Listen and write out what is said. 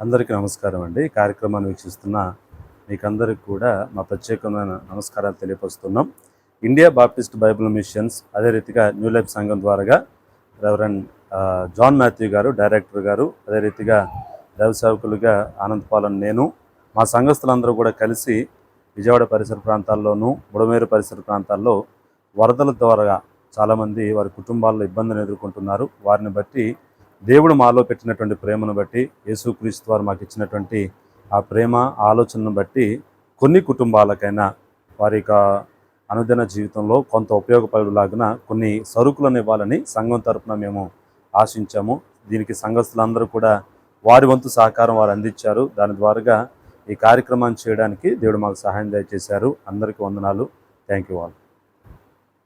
అందరికీ నమస్కారం అండి. ఈ కార్యక్రమాన్ని వీక్షిస్తున్న మీకందరికి కూడా మా ప్రత్యేకమైన నమస్కారాలు తెలియపరుస్తున్నాం. ఇండియా బాప్టిస్ట్ బైబిల్ మిషన్స్ అదే రీతిగా న్యూ లైఫ్ సంఘం ద్వారాగా రెవరెండ్ జాన్ మాథ్యూ గారు డైరెక్టర్ గారు అదే రీతిగా దైవ సేవకులుగా ఆనంద్ పాలన్ నేను మా సంఘస్థులందరూ కూడా కలిసి విజయవాడ పరిసర ప్రాంతాల్లోనూ బుడమేరు పరిసర ప్రాంతాల్లో వరదల ద్వారా చాలామంది వారి కుటుంబాల్లో ఇబ్బందులు ఎదుర్కొంటున్నారు. వారిని బట్టి దేవుడు మాలో పెట్టినటువంటి ప్రేమను బట్టి యేసుక్రీస్తు వారు మాకు ఇచ్చినటువంటి ఆ ప్రేమ ఆలోచనను బట్టి కొన్ని కుటుంబాలకైనా వారి యొక్క అనుదిన జీవితంలో కొంత ఉపయోగపడేలాగున కొన్ని సరుకులను ఇవ్వాలని సంఘం తరపున మేము ఆశించాము. దీనికి సంఘస్థులందరూ కూడా వారి వంతు సహకారం వారు అందించారు. దాని ద్వారాగా ఈ కార్యక్రమాన్ని చేయడానికి దేవుడు మాకు సహాయం దయచేశారు. అందరికీ వందనాలు. థ్యాంక్ యూ వాళ్ళు